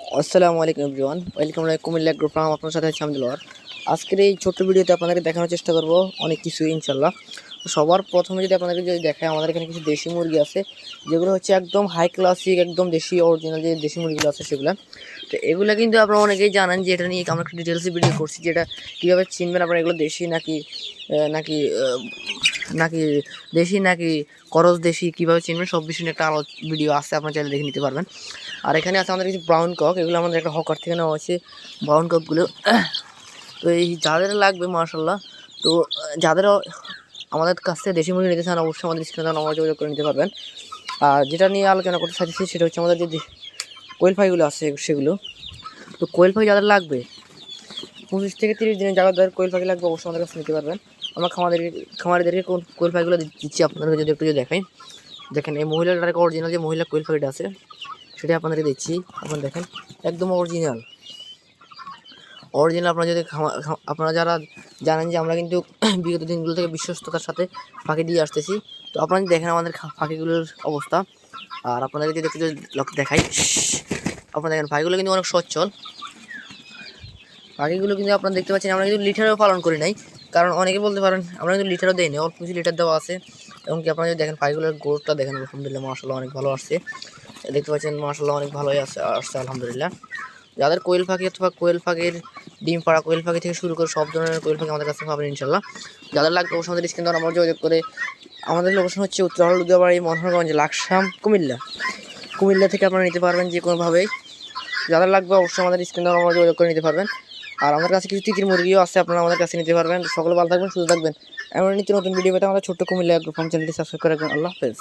আসসালামু আলাইকুম everyone, welcome Comilla group farm আপনার সাথে আছি আহমদুল্লাহ আজকের এই ছোট্ট ভিডিওতে আপনাদেরকে দেখানোর চেষ্টা করব অনেক কিছু ইনশাল্লাহ সবার প্রথমে যদি আপনাদেরকে যদি দেখায় আমাদের এখানে কিছু দেশি মুরগি আছে, যেগুলো হচ্ছে একদম হাই ক্লাসিক একদম দেশি অরিজিনাল যে দেশি মুরগিগুলো আছে সেগুলো। তো এগুলো কিন্তু আপনারা অনেকেই জানেন যে এটা নিয়ে আমরা একটু ডিটেলসে ভিডিও করছি যেটা কীভাবে চিনবেন আপনারা এগুলো দেশি নাকি নাকি নাকি দেশি নাকি করজ দেশি কীভাবে চিনবেন, সব বিষয় নিয়ে একটা আলো ভিডিও আছে, আপনার চাইলে দেখে নিতে পারবেন। আর এখানে আছে আমাদের কিছু ব্রাউন কক এগুলো আমাদের একটা হকার থেকে নেওয়া হয়েছে ব্রাউন ককগুলো তো এই যাদের লাগবে মার্শাল্লাহ তো যাদের আমাদের কাছ থেকে দেশি মুরগি নিতে চান, অবশ্যই আমাদের স্ক্রিনে নম্বর যোগাযোগ করে নিতে পারবেন। আর যেটা নিয়ে আলোচনা করতে চাইছি সেটা হচ্ছে আমাদের যে কোয়েল ফাইগুলো আছে, সেগুলো। তো কোয়েল ফাই যাদের লাগবে পঁচিশ থেকে তিরিশ দিনের যাদের কোয়েল পাখি লাগবে, অবশ্যই আমাদের কাছে নিতে পারবেন। আমরা খামাদের খামারিদেরকে কোন কোয়েল পাখিগুলো দিচ্ছি আপনাদেরকে যদি একটু যদি দেখাই। দেখেন, এই মহিলাটার অরিজিনাল যে মহিলা কোয়েল পাখিটা আছে সেটা আপনাদেরকে দিচ্ছি। আপনারা দেখেন, একদম অরিজিনাল অরিজিনাল আপনারা যদি আপনারা যারা জানেন যে আমরা কিন্তু বিগত দিনগুলো থেকে বিশ্বস্ততার সাথে পাখি দিয়ে আসতেছি, তো আপনারা যদি দেখেন আমাদের পাখিগুলোর অবস্থা, আর আপনাদেরকে যদি একটু দেখাই, আপনারা দেখেন, পাখিগুলো কিন্তু অনেক সচ্ছল। পাখিগুলো কিন্তু আপনারা দেখতে পাচ্ছেন, আমরা কিন্তু লিটারও পালন করি নাই। কারণ অনেকে বলতে পারেন, আমরা কিন্তু লিটারও দেই না অল্প কিছু লিটার দেওয়া আছে। এবং কি আপনারা যদি দেখেন পাখিগুলোর গোড়টা দেখেন, আলহামদুলিল্লাহ মাসাল্লাহ অনেক ভালো আসছে। দেখতে পাচ্ছেন মাসাল্লাহ অনেক ভালোই আসছে আসছে, আলহামদুলিল্লাহ। যাদের কোয়েল পাখি অথবা কোয়েল পাখির ডিম পাড়া, কোয়েল পাখি থেকে শুরু করে সব ধরনের কোয়েল পাখি আমাদের কাছে পাবেন ইনশাল্লাহ যাদের লাগবে অবশ্যই আমাদের স্ক্রিন আমরা যোগাযোগ করে, আমাদের লোকেশন হচ্ছে উত্তর লুদিয়াবাড়ি মনোহরগঞ্জ, লাকসাম, কুমিল্লা। কুমিল্লা থেকে আপনারা নিতে পারবেন যে কোনোভাবেই যাদের লাগবে অবশ্যই আমাদের স্ক্রিন আমরা যোগাযোগ করে নিতে পারবেন। আর আমাদের কাছে কিছু তিতির মুরগিও আছে, আপনারা আমাদের কাছে নিতে পারবেন। সকলে ভালো থাকবেন, সুস্থ থাকবেন। এমন নিত্য নতুন ভিডিও পেতে আমাদের ছোট্ট কুমিল্লা ফার্ম চ্যানেলটি সাবস্ক্রাইব করে রাখবেন। আল্লাহ হাফেজ।